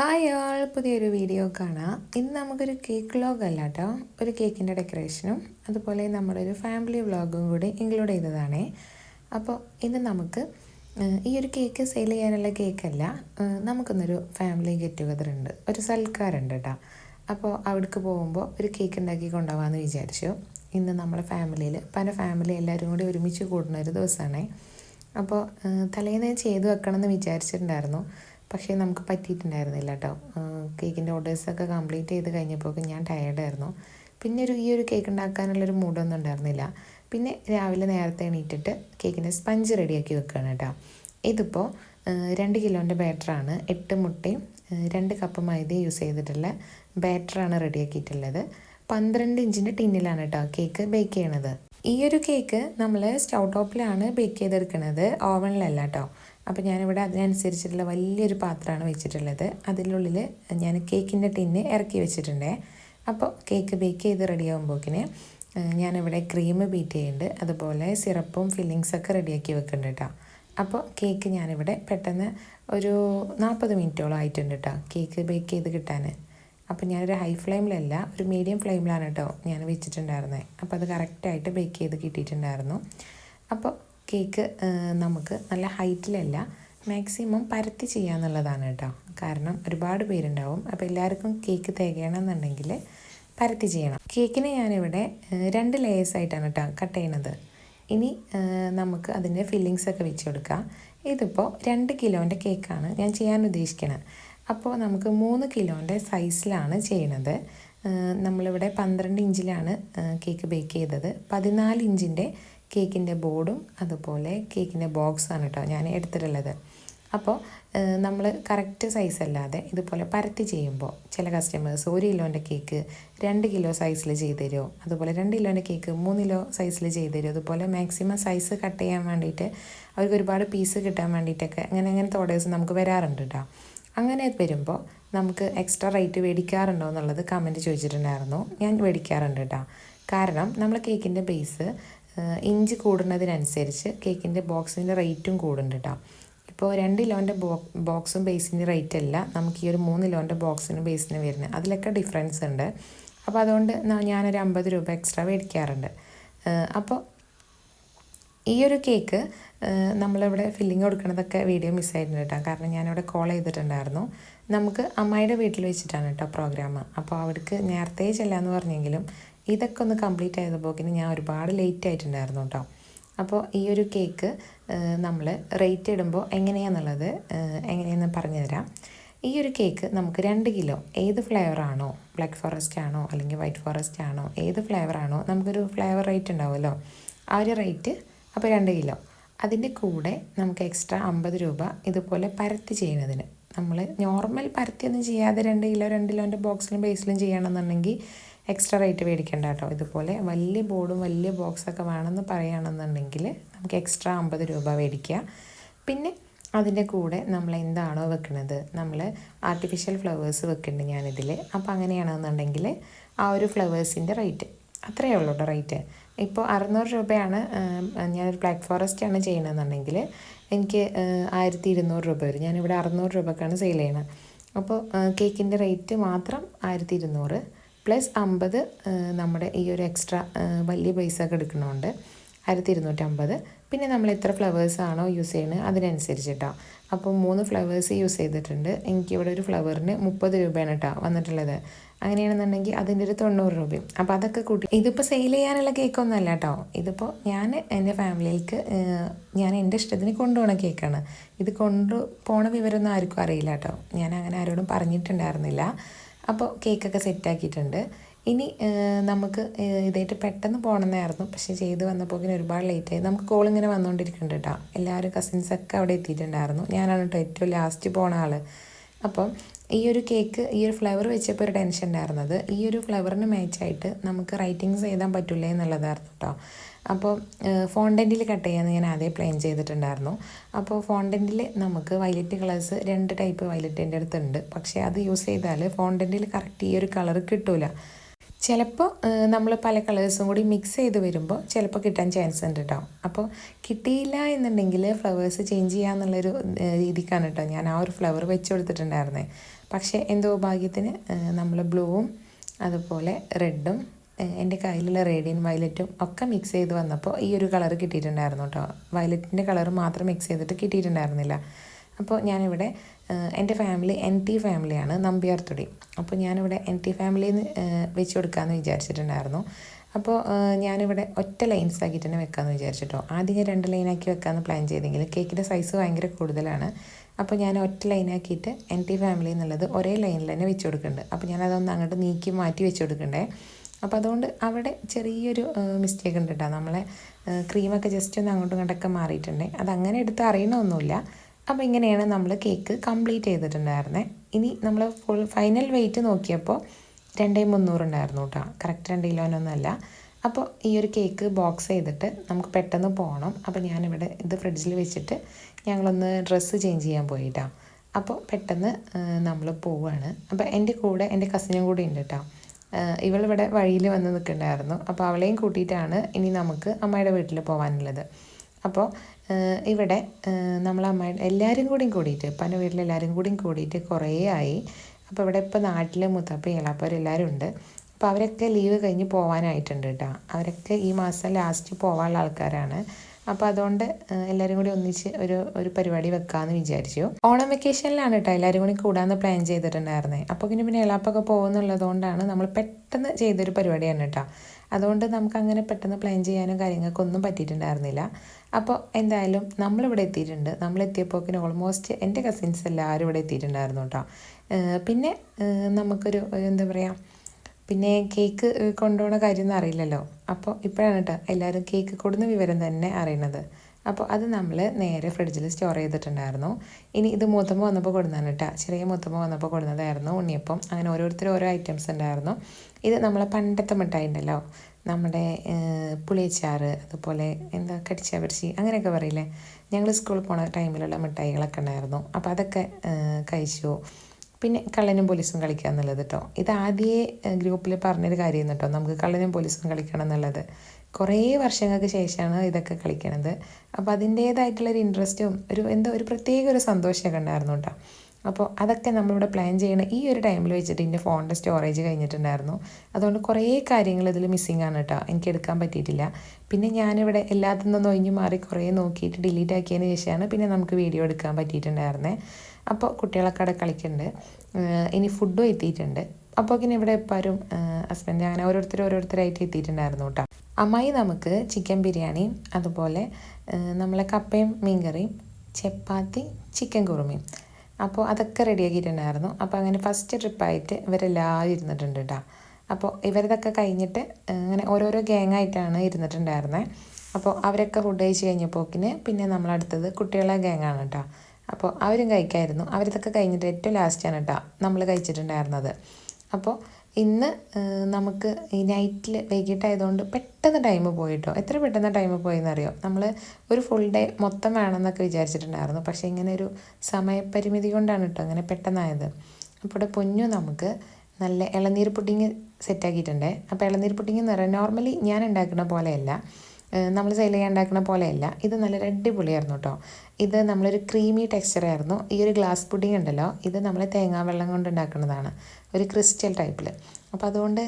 Hi ആൾ പുതിയൊരു video കാണാം. ഇന്ന് നമുക്കൊരു കേക്ക് വ്ളോഗ് അല്ല കേട്ടോ ഒരു കേക്കിന്റെ ഡെക്കറേഷനും അതുപോലെ നമ്മുടെ ഒരു ഫാമിലി വ്ളോഗും കൂടി ഇൻക്ലൂഡ് ചെയ്തതാണേ. അപ്പോൾ ഇന്ന് നമുക്ക് ഈ ഒരു കേക്ക് സെയിൽ ചെയ്യാനുള്ള കേക്കല്ല നമുക്കിന്നൊരു ഫാമിലി ഗെറ്റ് ടുഗദർ ഉണ്ട്. ഒരു സൽക്കാരുണ്ട് കേട്ടോ അപ്പോൾ അവിടേക്ക് പോകുമ്പോൾ ഒരു കേക്ക് ഉണ്ടാക്കി കൊണ്ടുപോകാമെന്ന് വിചാരിച്ചു. ഇന്ന് നമ്മുടെ ഫാമിലിയിൽ പല ഫാമിലി എല്ലാവരും കൂടി ഒരുമിച്ച് കൂടുന്ന ഒരു ദിവസമാണേ അപ്പോൾ തലേന്ന് ചെയ്ത് വെക്കണം എന്ന് വിചാരിച്ചിട്ടുണ്ടായിരുന്നു. പക്ഷേ നമുക്ക് പറ്റിയിട്ടുണ്ടായിരുന്നില്ല കേട്ടോ കേക്കിന്റെ ഓർഡേഴ്സൊക്കെ കംപ്ലീറ്റ് ചെയ്ത് കഴിഞ്ഞപ്പോൾ ഞാൻ ടയേർഡായിരുന്നു പിന്നെ ഒരു ഈ ഒരു കേക്ക് ഉണ്ടാക്കാനുള്ളൊരു മൂഡൊന്നും ഉണ്ടായിരുന്നില്ല. പിന്നെ രാവിലെ നേരത്തെ എണീറ്റിട്ട് കേക്കിന്റെ സ്പഞ്ച് റെഡിയാക്കി വെക്കുകയാണ് കേട്ടോ. ഇതിപ്പോൾ രണ്ട് കിലോന്റെ ബാറ്ററാണ് എട്ട് മുട്ടയും രണ്ട് കപ്പ് മൈദ യൂസ് ചെയ്തിട്ടുള്ള ബാറ്ററാണ് റെഡിയാക്കിയിട്ടുള്ളത് പന്ത്രണ്ട് ഇഞ്ചിന്റെ ടിന്നിലാണ് കേട്ടോ കേക്ക് ബേക്ക് ചെയ്യണത്. ഈ ഒരു കേക്ക് നമ്മൾ സ്റ്റൗ ടോപ്പിലാണ് ബേക്ക് ചെയ്തെടുക്കുന്നത് ഓവനിലല്ല കേട്ടോ. അപ്പോൾ ഞാനിവിടെ അതിനനുസരിച്ചിട്ടുള്ള വലിയൊരു പാത്രമാണ് വെച്ചിട്ടുള്ളത്. അതിനുള്ളിൽ ഞാൻ കേക്കിന്റെ ടിന്ന് ഇറക്കി വെച്ചിട്ടുണ്ടേ. അപ്പോൾ കേക്ക് ബേക്ക് ചെയ്ത് റെഡി ആകുമ്പോക്കിന് ഞാനിവിടെ ക്രീം ബീറ്റ് ചെയ്യുന്നുണ്ട്. അതുപോലെ സിറപ്പും ഫില്ലിങ്സൊക്കെ റെഡിയാക്കി വെക്കുന്നുണ്ട് കേട്ടോ. അപ്പോൾ കേക്ക് ഞാനിവിടെ പെട്ടെന്ന് ഒരു നാൽപ്പത് മിനിറ്റോളം ആയിട്ടുണ്ട് കേട്ടോ കേക്ക് ബേക്ക് ചെയ്ത് കിട്ടാൻ. അപ്പോൾ ഞാനൊരു ഹൈ ഫ്ലെയിമിലല്ല ഒരു മീഡിയം ഫ്ലെയിമിലാണ് കേട്ടോ ഞാൻ വെച്ചിട്ടുണ്ടായിരുന്നത്. അപ്പോൾ അത് കറക്റ്റായിട്ട് ബേക്ക് ചെയ്ത് കിട്ടിയിട്ടുണ്ടായിരുന്നു. അപ്പോൾ കേക്ക് നമുക്ക് നല്ല ഹൈറ്റിലല്ല മാക്സിമം പരത്തി ചെയ്യാന്നുള്ളതാണ് കേട്ടോ. കാരണം ഒരുപാട് പേരുണ്ടാവും. അപ്പോൾ എല്ലാവർക്കും കേക്ക് തികയണമെന്നുണ്ടെങ്കിൽ പരത്തി ചെയ്യണം. കേക്കിന് ഞാനിവിടെ രണ്ട് ലേയേഴ്സ് ആയിട്ടാണ് കേട്ടോ കട്ട് ചെയ്യണത് ഇനി നമുക്ക് അതിന്റെ ഫില്ലിങ്സ് ഒക്കെ വെച്ച് കൊടുക്കാം. ഇതിപ്പോൾ രണ്ട് കിലോന്റെ കേക്കാണ് ഞാൻ ചെയ്യാൻ ഉദ്ദേശിക്കുന്നത് അപ്പോൾ നമുക്ക് മൂന്ന് കിലോന്റെ സൈസിലാണ് ചെയ്യണത്. നമ്മളിവിടെ പന്ത്രണ്ട് ഇഞ്ചിലാണ് കേക്ക് ബേക്ക് ചെയ്തത്. പതിനാല് ഇഞ്ചിന്റെ കേക്കിന്റെ ബോർഡും അതുപോലെ കേക്കിന്റെ ബോക്സാണ് കേട്ടോ ഞാൻ എടുത്തിട്ടുള്ളത്. അപ്പോൾ നമ്മൾ കറക്റ്റ് സൈസ് അല്ലാതെ ഇതുപോലെ പരത്തി ചെയ്യുമ്പോൾ ചില കസ്റ്റമേഴ്സ് ഒരു കിലോന്റെ കേക്ക് രണ്ട് കിലോ സൈസിൽ ചെയ്ത് തരുമോ? അതുപോലെ രണ്ട് കിലോന്റെ കേക്ക് മൂന്ന് കിലോ സൈസിൽ ചെയ്ത് തരുമോ? അതുപോലെ മാക്സിമം സൈസ് കട്ട് ചെയ്യാൻ വേണ്ടിയിട്ട് അവർക്ക് ഒരുപാട് പീസ് കിട്ടാൻ വേണ്ടിയിട്ടൊക്കെ അങ്ങനെ അങ്ങനത്തെ ഓർഡേഴ്സ് നമുക്ക് വരാറുണ്ട് കേട്ടോ അങ്ങനെ വരുമ്പോൾ നമുക്ക് എക്സ്ട്രാ റേറ്റ് മേടിക്കാറുണ്ടോ എന്നുള്ളത് കമന്റ് ചോദിച്ചിട്ടുണ്ടായിരുന്നു. ഞാൻ മേടിക്കാറുണ്ട് കേട്ടോ കാരണം നമ്മൾ കേക്കിന്റെ ബേസ് ഇഞ്ച് കൂടുന്നതിനനുസരിച്ച് കേക്കിന്റെ ബോക്സിന്റെ റേറ്റും കൂടുന്നുണ്ട് കേട്ടോ ഇപ്പോൾ രണ്ട് കിലോന്റെ ബോക്സും ബേസിന്റെ റേറ്റ് അല്ല നമുക്ക് ഈ ഒരു മൂന്ന് കിലോന്റെ ബോക്സിനും ബേസിന് വരുന്നത് അതിലൊക്കെ ഡിഫറൻസ് ഉണ്ട്. അപ്പോൾ അതുകൊണ്ട് ഞാനൊരു അമ്പത് രൂപ എക്സ്ട്രാ മേടിക്കാറുണ്ട്. അപ്പോൾ ഈ ഒരു കേക്ക് നമ്മളിവിടെ ഫില്ലിങ് കൊടുക്കുന്നതൊക്കെ വീഡിയോ മിസ്സായിരുന്നു കേട്ടോ കാരണം ഞാനിവിടെ കോൾ ചെയ്തിട്ടുണ്ടായിരുന്നു. നമുക്ക് അമ്മായിയുടെ വീട്ടിൽ വെച്ചിട്ടാണ് കേട്ടോ പ്രോഗ്രാം. അപ്പോൾ അവർക്ക് നേരത്തെ ചെല്ലാന്ന് പറഞ്ഞെങ്കിലും ഇതൊക്കെ ഒന്ന് കംപ്ലീറ്റ് ചെയ്തപ്പോക്കിന് ഞാൻ ഒരുപാട് ലേറ്റ് ആയിട്ടുണ്ടായിരുന്നു കേട്ടോ അപ്പോൾ ഈ ഒരു കേക്ക് നമ്മൾ റേറ്റ് ഇടുമ്പോൾ എങ്ങനെയാണെന്നുള്ളത് എങ്ങനെയെന്ന് പറഞ്ഞു തരാം ഈ ഒരു കേക്ക് നമുക്ക് രണ്ട് കിലോ ഏത് ഫ്ലേവറാണോ ബ്ലാക്ക് ഫോറസ്റ്റ് ആണോ അല്ലെങ്കിൽ വൈറ്റ് ഫോറസ്റ്റ് ആണോ ഏത് ഫ്ലേവറാണോ നമുക്കൊരു ഫ്ലേവർ റേറ്റ് ഉണ്ടാവുമല്ലോ. ആ ഒരു റേറ്റ് അപ്പോൾ രണ്ട് കിലോ. അതിന്റെ കൂടെ നമുക്ക് എക്സ്ട്രാ അമ്പത് രൂപ ഇതുപോലെ പരത്തി ചെയ്യുന്നതിന്. നമ്മൾ നോർമൽ പരത്തിയൊന്നും ചെയ്യാതെ രണ്ട് കിലോ രണ്ട് കിലോന്റെ ബോക്സിലും ബേസിലും ചെയ്യണമെന്നുണ്ടെങ്കിൽ എക്സ്ട്രാ റേറ്റ് മേടിക്കേണ്ട കേട്ടോ. ഇതുപോലെ വലിയ ബോർഡും വലിയ ബോക്സൊക്കെ വേണമെന്ന് പറയുകയാണെന്നുണ്ടെങ്കിൽ നമുക്ക് എക്സ്ട്രാ അമ്പത് രൂപ മേടിക്കുക. പിന്നെ അതിന്റെ കൂടെ നമ്മൾ എന്താണോ വെക്കുന്നത് നമ്മൾ ആർട്ടിഫിഷ്യൽ ഫ്ലവേഴ്സ് വെക്കുന്നുണ്ട് ഞാനിതിൽ. അപ്പോൾ അങ്ങനെയാണെന്നുണ്ടെങ്കിൽ ആ ഒരു ഫ്ലവേഴ്സിന്റെ റേറ്റ്. അത്രയേ ഉള്ളൂ കേട്ടോ റേറ്റ്. ഇപ്പോൾ അറുന്നൂറ് രൂപയാണ് ഞാനൊരു ബ്ലാക്ക് ഫോറസ്റ്റ് ആണ് ചെയ്യണമെന്നുണ്ടെങ്കിൽ എനിക്ക് ആയിരത്തി ഇരുന്നൂറ് രൂപ വരും. ഞാനിവിടെ അറുന്നൂറ് രൂപക്കാണ് സെയിൽ ചെയ്യണത്. അപ്പോൾ കേക്കിന്റെ റേറ്റ് മാത്രം ആയിരത്തി ഇരുന്നൂറ് പ്ലസ് അമ്പത് നമ്മുടെ ഈ ഒരു എക്സ്ട്രാ വലിയ പൈസ ഒക്കെ എടുക്കണോണ്ട് ആയിരത്തി ഇരുന്നൂറ്റമ്പത് പിന്നെ നമ്മൾ എത്ര ഫ്ലവേഴ്സ് ആണോ യൂസ് ചെയ്യുന്നത് അതിനനുസരിച്ച് കേട്ടോ അപ്പോൾ മൂന്ന് ഫ്ലവേഴ്സ് യൂസ് ചെയ്തിട്ടുണ്ട്. എനിക്കിവിടെ ഒരു ഫ്ലവറിന് മുപ്പത് രൂപയാണ് കേട്ടോ വന്നിട്ടുള്ളത്. അങ്ങനെയാണെന്നുണ്ടെങ്കിൽ അതിന്റെ ഒരു തൊണ്ണൂറ് രൂപയും അപ്പോൾ അതൊക്കെ കൂട്ടി ഇതിപ്പോൾ സെയിൽ ചെയ്യാനുള്ള കേക്കൊന്നും അല്ല കേട്ടോ ഇതിപ്പോൾ ഞാൻ എന്റെ ഫാമിലിക്ക് ഞാൻ എന്റെ ഇഷ്ടത്തിന് കൊണ്ടുപോകണ കേക്കാണ് ഇത് കൊണ്ടുപോകണ വിവരമൊന്നും ആർക്കും അറിയില്ല കേട്ടോ ഞാൻ അങ്ങനെ ആരോടും പറഞ്ഞിട്ടുണ്ടായിരുന്നില്ല. അപ്പോൾ കേക്കൊക്കെ സെറ്റാക്കിയിട്ടുണ്ട്. ഇനി നമുക്ക് ഇതായിട്ട് പെട്ടെന്ന് പോകണമെന്നായിരുന്നു പക്ഷേ ചെയ്ത് വന്നപ്പോൾ ഇങ്ങനെ ഒരുപാട് ലേറ്റായി നമുക്ക് കോൾ ഇങ്ങനെ വന്നുകൊണ്ടിരിക്കുന്നുണ്ട് കേട്ടോ എല്ലാവരും കസിൻസൊക്കെ അവിടെ എത്തിയിട്ടുണ്ടായിരുന്നു. ഞാനാണ് കേട്ടോ ഏറ്റവും ലാസ്റ്റ് പോണ ആൾ അപ്പം ഈ ഒരു കേക്ക് ഈ ഒരു ഫ്ലവർ വെച്ചപ്പോൾ ഒരു ടെൻഷൻ ഉണ്ടായിരുന്നത്. ഈ ഒരു ഫ്ലവറിന് മാച്ചായിട്ട് നമുക്ക് റൈറ്റിങ്സ് എഴുതാൻ പറ്റില്ല എന്നുള്ളതായിരുന്നു കേട്ടോ അപ്പോൾ ഫോണ്ടന്റിൽ കട്ട് ചെയ്യാമെന്ന് ഞാൻ ആദ്യം പ്ലാൻ ചെയ്തിട്ടുണ്ടായിരുന്നു. അപ്പോൾ ഫോണ്ടന്റിൽ നമുക്ക് വയലറ്റ് കളേഴ്സ് രണ്ട് ടൈപ്പ് വയലറ്റിന്റെ അടുത്തുണ്ട്. പക്ഷേ അത് യൂസ് ചെയ്താൽ ഫോണ്ടന്റിൽ കറക്റ്റ് ഈ ഒരു കളർ കിട്ടില്ല ചിലപ്പോൾ നമ്മൾ പല കളേഴ്സും കൂടി മിക്സ് ചെയ്ത് വരുമ്പോൾ ചിലപ്പോൾ കിട്ടാൻ ചാൻസ് ഉണ്ട് കേട്ടോ അപ്പോൾ കിട്ടിയില്ല എന്നുണ്ടെങ്കിൽ ഫ്ലവേഴ്സ് ചേഞ്ച് ചെയ്യാമെന്നുള്ളൊരു രീതിക്കാണ് കേട്ടോ ഞാൻ ആ ഒരു ഫ്ലവർ വെച്ച് കൊടുത്തിട്ടുണ്ടായിരുന്നത് പക്ഷേ എന്തോ ഭാഗ്യത്തിന് നമ്മൾ ബ്ലൂവും അതുപോലെ റെഡും എന്റെ കയ്യിലുള്ള റേഡിയൻ വയലറ്റും ഒക്കെ മിക്സ് ചെയ്ത് വന്നപ്പോൾ ഈ ഒരു കളർ കിട്ടിയിട്ടുണ്ടായിരുന്നു കേട്ടോ. വയലറ്റിന്റെ കളർ മാത്രം മിക്സ് ചെയ്തിട്ട് കിട്ടിയിട്ടുണ്ടായിരുന്നില്ല. അപ്പോൾ ഞാനിവിടെ എന്റെ ഫാമിലി എൻ ടി ഫാമിലിയാണ് നമ്പ്യാർത്തുടി അപ്പോൾ ഞാനിവിടെ എൻ ടി ഫാമിലിയിൽ നിന്ന് വെച്ച് കൊടുക്കാമെന്ന് വിചാരിച്ചിട്ടുണ്ടായിരുന്നു. അപ്പോൾ ഞാനിവിടെ ഒറ്റ ലൈൻസ് ആക്കിയിട്ട് തന്നെ വെക്കാമെന്ന് വിചാരിച്ചിട്ടോ ആദ്യം ഞാൻ രണ്ട് ലൈനാക്കി വെക്കാമെന്ന് പ്ലാൻ ചെയ്തെങ്കിൽ കേക്കിന്റെ സൈസ് ഭയങ്കര കൂടുതലാണ്. അപ്പോൾ ഞാൻ ഒറ്റ ലൈനാക്കിയിട്ട് എൻ ടി ഫാമിലി എന്നുള്ളത് ഒരേ ലൈനിൽ തന്നെ വെച്ച് കൊടുക്കുന്നുണ്ട്. അപ്പോൾ ഞാൻ അതൊന്ന് അങ്ങോട്ട് നീക്കി മാറ്റി വെച്ച് കൊടുക്കണ്ടേ അപ്പോൾ അതുകൊണ്ട് അവിടെ ചെറിയൊരു മിസ്റ്റേക്ക് ഉണ്ട് കേട്ടോ നമ്മളെ ക്രീമൊക്കെ ജസ്റ്റ് ഒന്ന് അങ്ങോട്ടും ഇങ്ങോട്ടൊക്കെ മാറിയിട്ടുണ്ട്. അത് അങ്ങനെ എടുത്ത് അറിയണമൊന്നുമില്ല. അപ്പോൾ ഇങ്ങനെയാണ് നമ്മൾ കേക്ക് കംപ്ലീറ്റ് ചെയ്തിട്ടുണ്ടായിരുന്നത് ഇനി നമ്മൾ ഫുൾ ഫൈനൽ വെയിറ്റ് നോക്കിയപ്പോൾ രണ്ടേ മുന്നൂറുണ്ടായിരുന്നു കേട്ടോ കറക്റ്റ് രണ്ട് കിലോനൊന്നുമല്ല അപ്പോൾ ഈ ഒരു കേക്ക് ബോക്സ് ചെയ്തിട്ട് നമുക്ക് പെട്ടെന്ന് പോകണം അപ്പോൾ ഞാനിവിടെ ഇത് ഫ്രിഡ്ജിൽ വെച്ചിട്ട് ഞങ്ങളൊന്ന് ഡ്രസ്സ് ചേഞ്ച് ചെയ്യാൻ പോയിട്ടാണ് അപ്പോൾ പെട്ടെന്ന് നമ്മൾ പോവുകയാണ് അപ്പോൾ എന്റെ കൂടെ എന്റെ കസിനും കൂടി ഉണ്ട് കേട്ടോ ഇവളിവിടെ വഴിയിൽ വന്ന് നിൽക്കുന്നുണ്ടായിരുന്നു അപ്പോൾ അവളെയും കൂട്ടിയിട്ടാണ് ഇനി നമുക്ക് അമ്മയുടെ വീട്ടിൽ പോകാനുള്ളത് അപ്പോൾ ഇവിടെ നമ്മൾ അമ്മയുടെ എല്ലാവരും കൂടിയും കൂടിയിട്ട് പല വീട്ടിലെല്ലാവരും കൂടിയും കൂടിയിട്ട് കുറേ ആയി. അപ്പോൾ ഇവിടെ ഇപ്പോൾ നാട്ടിൽ മുത്തപ്പ ഇളപ്പർ എല്ലാവരും ഉണ്ട്. അപ്പോൾ അവരൊക്കെ ലീവ് കഴിഞ്ഞ് പോകാനായിട്ടുണ്ട് കേട്ടോ അവരൊക്കെ ഈ മാസം ലാസ്റ്റ് പോകാനുള്ള ആൾക്കാരാണ്. അപ്പോൾ അതുകൊണ്ട് എല്ലാവരും കൂടി ഒന്നിച്ച് ഒരു ഒരു പരിപാടി വെക്കാമെന്ന് വിചാരിച്ചു. ഓണം വെക്കേഷനിലാണ് കേട്ടോ എല്ലാവരും കൂടി കൂടാന്ന് പ്ലാൻ ചെയ്തിട്ടുണ്ടായിരുന്നത് അപ്പോൾ പിന്നെ പിന്നെ എളാപ്പൊക്കെ പോകുന്നുള്ളതുകൊണ്ടാണ് നമ്മൾ പെട്ടെന്ന് ചെയ്തൊരു പരിപാടിയാണ് കേട്ടോ അതുകൊണ്ട് നമുക്ക് അങ്ങനെ പെട്ടെന്ന് പ്ലാൻ ചെയ്യാനും കാര്യങ്ങൾക്കൊന്നും പറ്റിയിട്ടുണ്ടായിരുന്നില്ല. അപ്പോൾ എന്തായാലും നമ്മളിവിടെ എത്തിയിട്ടുണ്ട്. നമ്മൾ എത്തിയപ്പോക്കിന് ഓൾമോസ്റ്റ് എന്റെ കസിൻസ് എല്ലാവരും ഇവിടെ എത്തിയിട്ടുണ്ടായിരുന്നു കേട്ടോ പിന്നെ നമുക്കൊരു എന്താ പറയുക പിന്നെ കേക്ക് കൊണ്ടുപോകുന്ന കാര്യമൊന്നും അറിയില്ലല്ലോ. അപ്പോൾ ഇപ്പോഴാണ് കേട്ടോ എല്ലാവരും കേക്ക് കൊടുന്ന വിവരം തന്നെ അറിയണത്. അപ്പോൾ അത് നമ്മൾ നേരെ ഫ്രിഡ്ജിൽ സ്റ്റോർ ചെയ്തിട്ടുണ്ടായിരുന്നു. ഇനി ഇത് മുത്തമ്മ വന്നപ്പോൾ കൊടുന്നതാണ് കേട്ടോ ചെറിയ മുത്തമ്മ വന്നപ്പോൾ കൊടുന്നതായിരുന്നു ഉണ്ണിയപ്പം. അങ്ങനെ ഓരോരുത്തർ ഓരോ ഐറ്റംസ് ഉണ്ടായിരുന്നു. ഇത് നമ്മളെ പണ്ടത്തെ മിഠായി ഉണ്ടല്ലോ. നമ്മുടെ പുളിയച്ചാറ് അതുപോലെ എന്താ കടിച്ചാപരിശി അങ്ങനെയൊക്കെ പറയില്ലേ? ഞങ്ങൾ സ്കൂളിൽ പോണ ടൈമിലുള്ള മിഠായികളൊക്കെ ഉണ്ടായിരുന്നു. അപ്പോൾ അതൊക്കെ കഴിച്ചു. പിന്നെ കള്ളനും പോലീസും കളിക്കുക എന്നുള്ളത് കേട്ടോ ഇത് ആദ്യമേ ഗ്രൂപ്പിൽ പറഞ്ഞൊരു കാര്യം കേട്ടോ നമുക്ക് കള്ളനും പോലീസും കളിക്കണം എന്നുള്ളത്. കുറേ വർഷങ്ങൾക്ക് ശേഷമാണ് ഇതൊക്കെ കളിക്കണത്. അപ്പോൾ അതിന്റേതായിട്ടുള്ളൊരു ഇൻട്രസ്റ്റും ഒരു എന്തോ ഒരു പ്രത്യേക ഒരു സന്തോഷമൊക്കെ ഉണ്ടായിരുന്നു കേട്ടോ അപ്പോൾ അതൊക്കെ നമ്മളിവിടെ പ്ലാൻ ചെയ്യണ ഈ ഒരു ടൈമിൽ വെച്ചിട്ട് എന്റെ ഫോണിന്റെ സ്റ്റോറേജ് കഴിഞ്ഞിട്ടുണ്ടായിരുന്നു. അതുകൊണ്ട് കുറേ കാര്യങ്ങൾ ഇതിൽ മിസ്സിങ് ആണ് കേട്ടോ എനിക്ക് എടുക്കാൻ പറ്റിയിട്ടില്ല. പിന്നെ ഞാനിവിടെ എല്ലാത്തിൽ നിന്നും ഒഴിഞ്ഞു മാറി കുറേ നോക്കിയിട്ട് ഡിലീറ്റ് ആക്കിയതിന് ശേഷമാണ് പിന്നെ നമുക്ക് വീഡിയോ എടുക്കാൻ പറ്റിയിട്ടുണ്ടായിരുന്നത് അപ്പോൾ കുട്ടികളൊക്കെ അവിടെ കളിക്കുന്നുണ്ട് ഇനി ഫുഡും എത്തിയിട്ടുണ്ട്. അപ്പോൾ പിന്നെ ഇവിടെ എപ്പാരും ഹസ്ബൻഡ് അങ്ങനെ ഓരോരുത്തർ ഓരോരുത്തരായിട്ട് എത്തിയിട്ടുണ്ടായിരുന്നു കേട്ടോ അമ്മായി നമുക്ക് ചിക്കൻ ബിരിയാണിയും അതുപോലെ നമ്മളെ കപ്പയും മീൻകറിയും ചപ്പാത്തി ചിക്കൻ കുറുമയും. അപ്പോൾ അതൊക്കെ റെഡിയാക്കിയിട്ടുണ്ടായിരുന്നു അപ്പോൾ അങ്ങനെ ഫസ്റ്റ് ട്രിപ്പായിട്ട് ഇവരെല്ലാവരും ഇരുന്നിട്ടുണ്ട് കേട്ടോ അപ്പോൾ ഇവരതൊക്കെ കഴിഞ്ഞിട്ട് അങ്ങനെ ഓരോരോ ഗ്യാങ്ങായിട്ടാണ് ഇരുന്നിട്ടുണ്ടായിരുന്നത് അപ്പോൾ അവരൊക്കെ ഫുഡ് കഴിച്ച് കഴിഞ്ഞപ്പോക്കിന് പിന്നെ നമ്മളടുത്തത് കുട്ടികളെ ഗ്യാങ്ങാണ് കേട്ടോ അപ്പോൾ അവരും കഴിക്കായിരുന്നു. അവരിതൊക്കെ കഴിഞ്ഞിട്ട് ഏറ്റവും ലാസ്റ്റാണ് കേട്ടോ നമ്മൾ കഴിച്ചിട്ടുണ്ടായിരുന്നത്. അപ്പോൾ ഇന്ന് നമുക്ക് ഈ നൈറ്റിൽ വൈകിട്ടായതുകൊണ്ട് പെട്ടെന്ന് ടൈം പോയിട്ടോ? എത്ര പെട്ടെന്ന് ടൈം പോയെന്നറിയോ? നമ്മൾ ഒരു ഫുൾ ഡേ മൊത്തം വേണമെന്നൊക്കെ വിചാരിച്ചിട്ടുണ്ടായിരുന്നു. പക്ഷേ ഇങ്ങനെ ഒരു സമയപരിമിതി കൊണ്ടാണ് കേട്ടോ അങ്ങനെ പെട്ടെന്നായത്. അപ്പോൾ ഇവിടെ പൊന്നു നമുക്ക് നല്ല ഇളനീർ പുഡിങ് സെറ്റാക്കിയിട്ടുണ്ട് അപ്പോൾ ഇളനീർ പുഡിങ് എന്ന് പറയുന്നത് നോർമലി ഞാൻ ഉണ്ടാക്കുന്ന പോലെയല്ല. നമ്മൾ ചെയ്യാൻ ഉണ്ടാക്കുന്ന പോലെയല്ല. ഇത് നല്ലൊരു അടിപൊളിയായിരുന്നു കേട്ടോ ഇത് നമ്മളൊരു ക്രീമി ടെക്സ്ചറായിരുന്നു ഈ ഒരു ഗ്ലാസ് പുഡിംഗ് ഉണ്ടല്ലോ ഇത് നമ്മൾ തേങ്ങാ വെള്ളം കൊണ്ട് ഉണ്ടാക്കുന്നതാണ്. ഒരു ക്രിസ്റ്റൽ ടൈപ്പിൽ അപ്പോൾ അതുകൊണ്ട്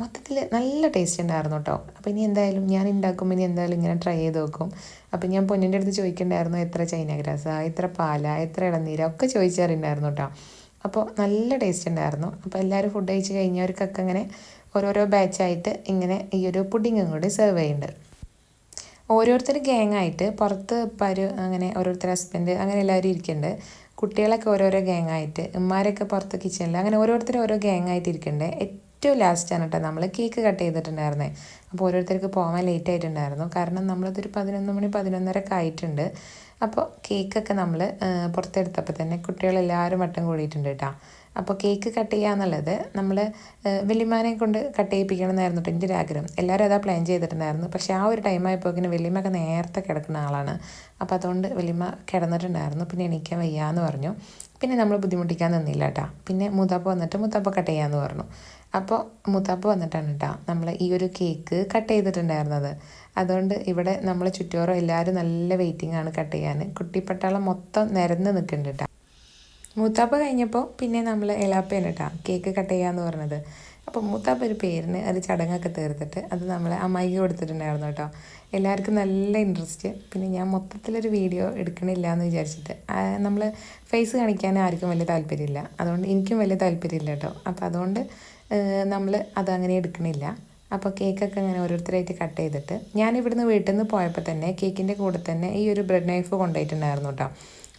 മൊത്തത്തിൽ നല്ല ടേസ്റ്റ് ഉണ്ടായിരുന്നു കേട്ടോ അപ്പോൾ ഇനി എന്തായാലും ഞാൻ ഉണ്ടാക്കുമ്പോൾ ഇനി എന്തായാലും ഇങ്ങനെ ട്രൈ ചെയ്ത് നോക്കും. അപ്പോൾ ഞാൻ പൊന്നിന്റെ അടുത്ത് ചോദിക്കണ്ടായിരുന്നു എത്ര ചൈന ഗ്രാസ എത്ര പാല എത്ര ഇളനീര ഒക്കെ ചോദിച്ചറിയുണ്ടായിരുന്നു കേട്ടോ അപ്പോൾ നല്ല ടേസ്റ്റ് ഉണ്ടായിരുന്നു. അപ്പോൾ എല്ലാവരും ഫുഡ് കഴിച്ച് കഴിഞ്ഞവർക്കൊക്കെ അങ്ങനെ ഓരോരോ ബാച്ചായിട്ട് ഇങ്ങനെ ഈ ഒരു പുഡിങ്ങും കൂടി സെർവ് ചെയ്യുന്നുണ്ട് ഓരോരുത്തർ ഗ്യാങ്ങായിട്ട് പുറത്ത് പരു അങ്ങനെ ഓരോരുത്തർ ഹസ്ബൻഡ് അങ്ങനെ എല്ലാവരും ഇരിക്കുന്നുണ്ട് കുട്ടികളൊക്കെ ഓരോരോ ഗ്യാങ്ങായിട്ട് ഉമ്മാരൊക്കെ പുറത്ത് കിച്ചണിൽ അങ്ങനെ ഓരോരുത്തർ ഓരോ ഗ്യാങ്ങായിട്ട് ഇരിക്കുന്നുണ്ട് ഏറ്റവും ലാസ്റ്റാണ് കേട്ടോ നമ്മൾ കേക്ക് കട്ട് ചെയ്തിട്ടുണ്ടായിരുന്നത് അപ്പോൾ ഓരോരുത്തർക്ക് പോകാൻ ലേറ്റ് ആയിട്ടുണ്ടായിരുന്നു. കാരണം നമ്മളിതൊരു പതിനൊന്ന് മണി പതിനൊന്നരക്കെ ആയിട്ടുണ്ട്. അപ്പോൾ കേക്കൊക്കെ നമ്മൾ പുറത്തെടുത്തപ്പോൾ തന്നെ കുട്ടികളെല്ലാവരും വട്ടം കൂടിയിട്ടുണ്ട് കേട്ടോ അപ്പോൾ കേക്ക് കട്ട് ചെയ്യുക എന്നുള്ളത് നമ്മൾ വലിയമാനെ കൊണ്ട് കട്ട് ചെയ്യിപ്പിക്കണം എന്നായിരുന്നു എന്റെ ഒരു ആഗ്രഹം. എല്ലാവരും അതാ പ്ലാൻ ചെയ്തിട്ടുണ്ടായിരുന്നു. പക്ഷേ ആ ഒരു ടൈം വലിയമ്മ ഒക്കെ നേരത്തെ കിടക്കുന്ന ആളാണ്. അപ്പോൾ അതുകൊണ്ട് വലിയമ്മ കിടന്നിട്ടുണ്ടായിരുന്നു. പിന്നെ എണീക്കാൻ വയ്യാന്ന് പറഞ്ഞു. പിന്നെ നമ്മൾ ബുദ്ധിമുട്ടിക്കാൻ നിന്നില്ല കേട്ടോ പിന്നെ മുത്തപ്പ വന്നിട്ട് മുത്തപ്പ കട്ട് ചെയ്യാമെന്ന് പറഞ്ഞു. അപ്പോൾ മുത്തപ്പ വന്നിട്ടാണ് കേട്ടോ നമ്മൾ ഈ ഒരു കേക്ക് കട്ട് ചെയ്തിട്ടുണ്ടായിരുന്നത്. അതുകൊണ്ട് ഇവിടെ നമ്മൾ ചുറ്റോറം എല്ലാവരും നല്ല വെയിറ്റിംഗ് ആണ് കട്ട് ചെയ്യാൻ. കുട്ടിപ്പട്ടാളം മൊത്തം നിരന്ന് നിൽക്കുന്നുണ്ട് കേട്ടോ മൂത്താപ്പ കഴിഞ്ഞപ്പോൾ പിന്നെ നമ്മൾ എലാപ്പയാണ് കേട്ടോ കേക്ക് കട്ട് ചെയ്യാന്ന് പറഞ്ഞത്. അപ്പോൾ മൂത്താപ്പ ഒരു പേരിന് ഒരു ചടങ്ങൊക്കെ തീർത്തിട്ട് അത് നമ്മൾ അമ്മായിക്ക് കൊടുത്തിട്ടുണ്ടായിരുന്നു കേട്ടോ. എല്ലാവർക്കും നല്ല ഇൻട്രസ്റ്റ് പിന്നെ ഞാൻ മൊത്തത്തിലൊരു വീഡിയോ എടുക്കണില്ല എന്ന് വിചാരിച്ചിട്ട് നമ്മൾ ഫേസ് കാണിക്കാൻ ആർക്കും വലിയ താല്പര്യമില്ല. അതുകൊണ്ട് എനിക്കും വലിയ താല്പര്യമില്ല കേട്ടോ. അപ്പോൾ അതുകൊണ്ട് നമ്മൾ അതങ്ങനെ എടുക്കണില്ല. അപ്പോൾ കേക്കൊക്കെ അങ്ങനെ ഓരോരുത്തരായിട്ട് കട്ട് ചെയ്തിട്ട് ഞാൻ ഇവിടുന്ന് വീട്ടിൽ നിന്ന് പോയപ്പോൾ തന്നെ കേക്കിന്റെ കൂടെ തന്നെ ഈ ഒരു ബ്രെഡ് നൈഫ് കൊണ്ടുപോയിട്ടുണ്ടായിരുന്നു കേട്ടോ.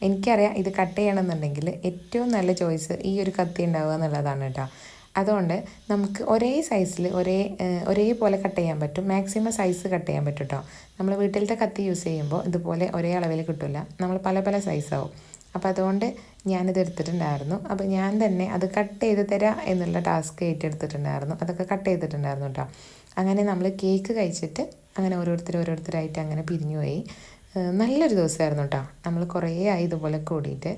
എനിക്കറിയാം ഇത് കട്ട് ചെയ്യണമെന്നുണ്ടെങ്കിൽ ഏറ്റവും നല്ല ചോയ്സ് ഈ ഒരു കത്തി ഉണ്ടാവുക എന്നുള്ളതാണ് കേട്ടോ. അതുകൊണ്ട് നമുക്ക് ഒരേ സൈസിൽ ഒരേ ഒരേപോലെ കട്ട് ചെയ്യാൻ പറ്റും. മാക്സിമം സൈസ് കട്ട് ചെയ്യാൻ പറ്റും കേട്ടോ. നമ്മൾ വീട്ടിലത്തെ കത്തി യൂസ് ചെയ്യുമ്പോൾ ഇതുപോലെ ഒരേ അളവിൽ കിട്ടില്ല നമ്മൾ പല പല സൈസാവും അപ്പോൾ അതുകൊണ്ട് ഞാനിത് എടുത്തിട്ടുണ്ടായിരുന്നു. അപ്പോൾ ഞാൻ തന്നെ അത് കട്ട് ചെയ്ത് തരാം എന്നുള്ള ടാസ്ക് ഏറ്റെടുത്തിട്ടുണ്ടായിരുന്നു. അതൊക്കെ കട്ട് ചെയ്തിട്ടുണ്ടായിരുന്നു കേട്ടോ. അങ്ങനെ നമ്മൾ കേക്ക് കഴിച്ചിട്ട് അങ്ങനെ ഓരോരുത്തർ ഓരോരുത്തരായിട്ട് അങ്ങനെ പിരിഞ്ഞു പോയി. നല്ലൊരു ദിവസമായിരുന്നു കേട്ടോ നമ്മൾ കുറേ ആയി ഇതുപോലെ കൂടിയിട്ട്.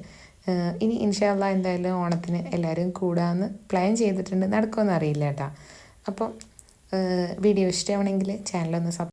ഇനി ഇൻഷാല്ല എന്തായാലും ഓണത്തിന് എല്ലാവരും കൂടാമെന്ന് പ്ലാൻ ചെയ്തിട്ടുണ്ട്. നടക്കുമെന്ന് അറിയില്ല കേട്ടോ അപ്പോൾ വീഡിയോ ഇഷ്ടമാണെങ്കിൽ ചാനലൊന്ന് സബ്